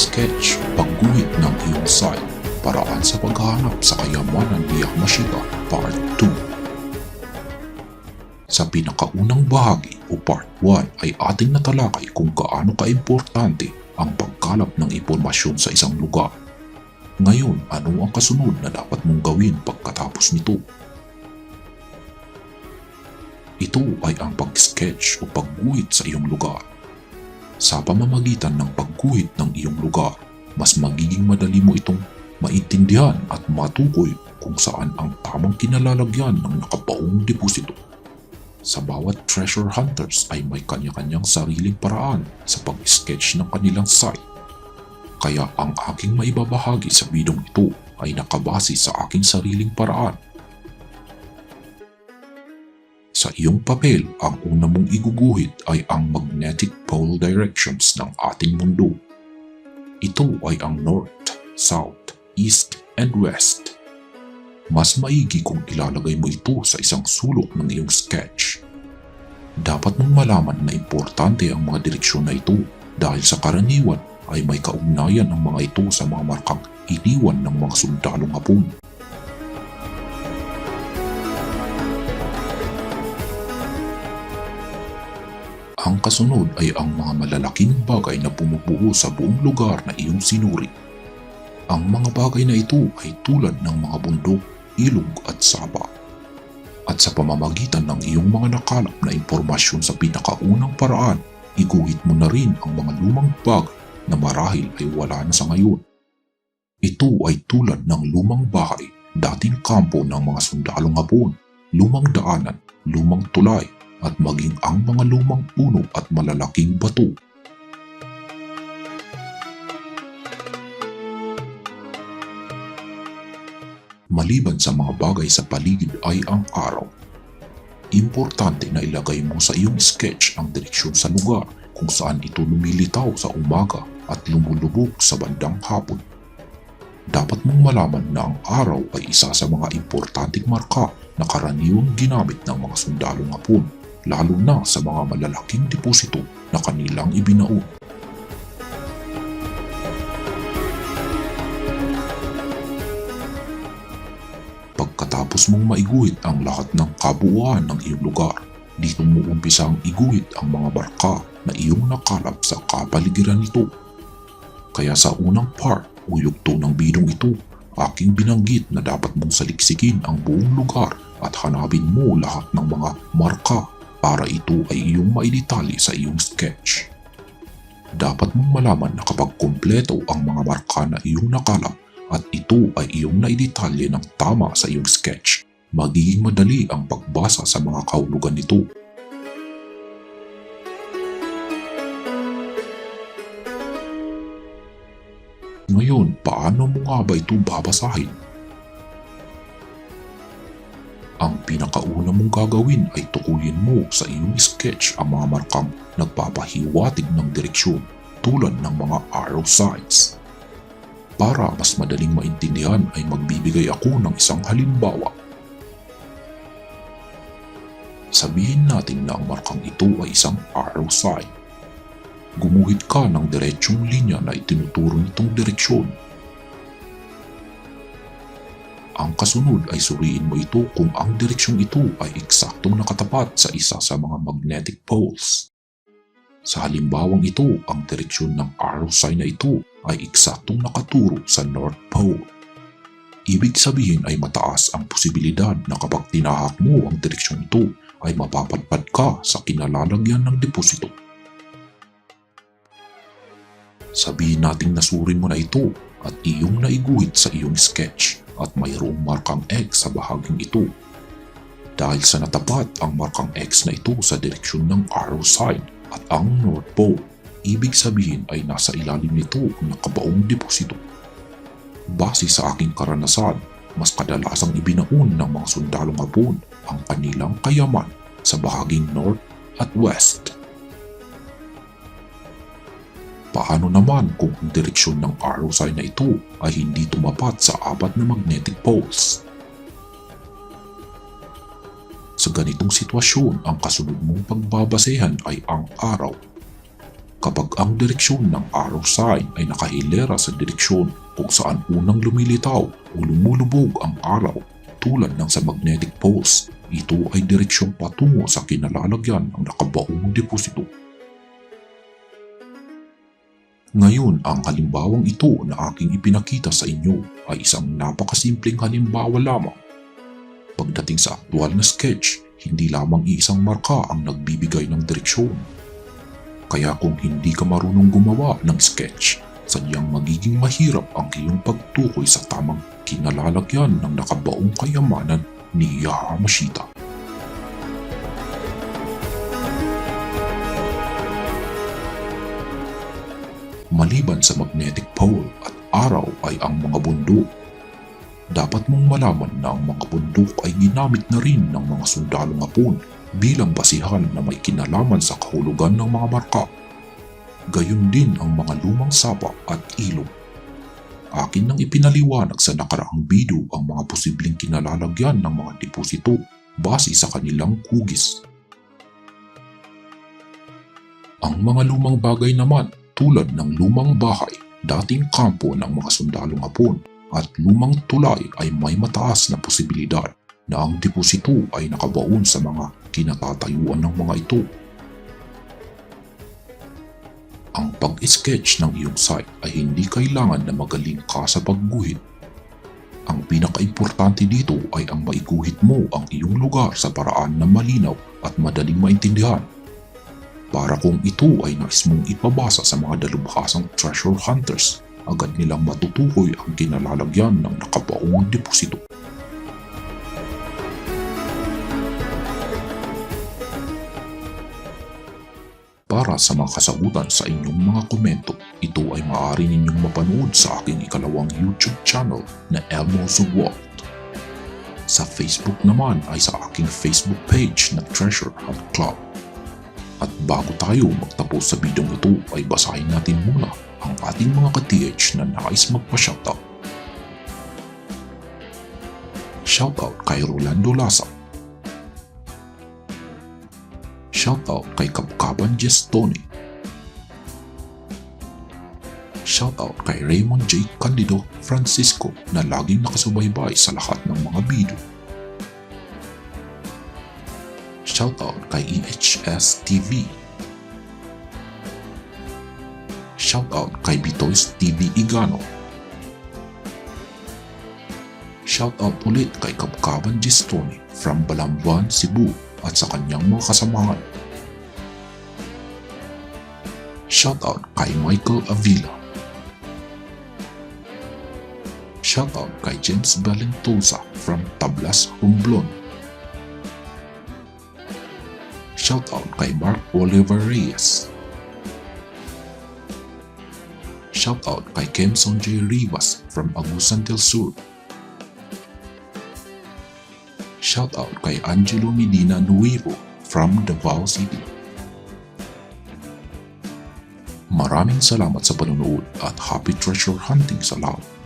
sketch, pagguhit ng iyong site, paraan sa paghahanap sa kayamanan ni Yamashita Part 2. Sa pinakaunang bahagi o Part 1 ay ating natalakay kung gaano kaimportante ang pagkalap ng impormasyon sa isang lugar. Ngayon, ano ang kasunod na dapat mong gawin pagkatapos nito? Ito ay ang pag-sketch o pagguhit sa iyong lugar. Sa pamamagitan ng pagguhit ng iyong lugar, mas magiging madali mo itong maintindihan at matukoy kung saan ang tamang kinalalagyan ng nakabaong deposito. Sa bawat treasure hunters ay may kanya-kanyang sariling paraan sa pag-sketch ng kanilang site. Kaya ang aking maibabahagi sa bidong ito ay nakabase sa aking sariling paraan sa iyong papel, ang una mong iguguhit ay ang magnetic pole directions ng ating mundo. Ito ay ang North, South, East, and West. Mas maigi kung ilalagay mo ito sa isang sulok ng iyong sketch. Dapat mong malaman na importante ang mga direksyon na ito dahil sa karaniwan ay may kaugnayan ang mga ito sa mga markang iniwan ng mga sundalong hapon. Ang kasunod ay ang mga malalaking bagay na bumubuo sa buong lugar na iyong sinuri. Ang mga bagay na ito ay tulad ng mga bundok, ilog at sapa. At sa pamamagitan ng iyong mga nakalap na impormasyon sa pinakaunang paraan, iguhit mo na rin ang mga lumang bag na marahil ay wala na sa ngayon. Ito ay tulad ng lumang bahay, dating kampo ng mga sundalong hapon, lumang daanan, lumang tulay, at maging ang mga lumang puno at malalaking bato. Maliban sa mga bagay sa paligid ay ang araw. Importante na ilagay mo sa iyong sketch ang direksyon sa lugar kung saan ito lumilitaw sa umaga at lumulubog sa bandang hapon. Dapat mong malaman na ang araw ay isa sa mga importanteng marka na karaniwang ginamit ng mga sundalong hapon lalo na sa mga malalaking deposito na kanilang ibinaon. Pagkatapos mong maiguhit ang lahat ng kabuuan ng iyong lugar, dito mo umpisang iguhit ang mga barka na iyong nakalap sa kapaligiran nito. Kaya sa unang part o yugto ng bidong ito, aking binanggit na dapat mong saliksikin ang buong lugar at hanapin mo lahat ng mga marka para ito ay iyong maidetali sa iyong sketch. Dapat mong malaman na kapag kumpleto ang mga marka na iyong nakalap at ito ay iyong naidetalye ng tama sa iyong sketch, magiging madali ang pagbasa sa mga kahulugan nito. Ngayon, paano mo nga ba ito babasahin? Ang pinakauna mong gagawin ay tukuyin mo sa iyong sketch ang mga markang nagpapahiwatig ng direksyon tulad ng mga arrow signs. Para mas madaling maintindihan ay magbibigay ako ng isang halimbawa. Sabihin natin na ang markang ito ay isang arrow sign. Gumuhit ka ng diretsyong linya na itinuturo nitong direksyon ang kasunod ay suriin mo ito kung ang direksyong ito ay eksaktong nakatapat sa isa sa mga magnetic poles. Sa halimbawang ito, ang direksyon ng arrow sign na ito ay eksaktong nakaturo sa North Pole. Ibig sabihin ay mataas ang posibilidad na kapag tinahak mo ang direksyon ito ay mapapadpad ka sa kinalalagyan ng deposito. Sabihin nating nasurin mo na ito at iyong naiguhit sa iyong sketch at mayroong markang X sa bahaging ito. Dahil sa natapat ang markang X na ito sa direksyon ng arrow sign at ang North Pole, ibig sabihin ay nasa ilalim nito ang nakabaong deposito. Base sa aking karanasan, mas kadalasang ibinaon ng mga sundalong hapon ang kanilang kayaman sa bahaging North at West. Paano naman kung ang direksyon ng sign na ito ay hindi tumapat sa apat na magnetic poles? Sa ganitong sitwasyon, ang kasunod mong pagbabasehan ay ang araw. kapag ang direksyon ng arrow sign ay nakahilera sa direksyon kung saan unang lumilitaw o lumulubog ang araw tulad ng sa magnetic poles, ito ay direksyon patungo sa kinalalagyan ng nakabaong deposito. Ngayon, ang halimbawang ito na aking ipinakita sa inyo ay isang napakasimpleng halimbawa lamang. Pagdating sa aktual na sketch, hindi lamang iisang marka ang nagbibigay ng direksyon. Kaya kung hindi ka marunong gumawa ng sketch, sadyang magiging mahirap ang iyong pagtukoy sa tamang kinalalagyan ng nakabaong kayamanan ni Yamashita. Maliban sa magnetic pole at araw ay ang mga bundok. Dapat mong malaman na ang mga bundok ay ginamit na rin ng mga sundalong hapon bilang basihan na may kinalaman sa kahulugan ng mga marka. Gayun din ang mga lumang sapa at ilog. Akin nang ipinaliwanag sa nakaraang video ang mga posibleng kinalalagyan ng mga deposito base sa kanilang hugis. Ang mga lumang bagay naman tulad ng lumang bahay, dating kampo ng mga sundalong hapon at lumang tulay ay may mataas na posibilidad na ang deposito ay nakabaon sa mga kinatatayuan ng mga ito. Ang pag-sketch ng iyong site ay hindi kailangan na magaling ka sa pagguhit. Ang pinaka-importante dito ay ang maiguhit mo ang iyong lugar sa paraan na malinaw at madaling maintindihan. Para kung ito ay nais mong ipabasa sa mga dalubhasang treasure hunters, agad nilang matutukoy ang kinalalagyan ng nakabaong deposito. Para sa mga kasagutan sa inyong mga komento, ito ay maaari ninyong mapanood sa aking ikalawang YouTube channel na Elmo Zuwalt. Sa Facebook naman ay sa aking Facebook page na Treasure Hunt Club. At bago tayo magtapos sa video ito ay basahin natin muna ang ating mga ka-TH na nais magpa-shoutout. Shoutout kay Rolando Lasa. Shoutout kay Kapkaban Gestoni. Shoutout kay Raymond J. Candido Francisco na laging nakasubaybay sa lahat ng mga video. Shoutout kay EHS TV. Shoutout kay Bitoys TV Igano. Shoutout ulit kay Kapkaban Gistoni from Balambuan, Cebu at sa kanyang mga kasamahan. Shoutout kay Michael Avila. Shoutout kay James Valentosa from Tablas, Romblon. Shoutout kay Mark Oliver Reyes. Shoutout kay Kemson J. Rivas from Agusan del Sur. Shoutout kay Angelo Medina Nuevo from Davao City. Maraming salamat sa panonood at happy treasure hunting sa lahat.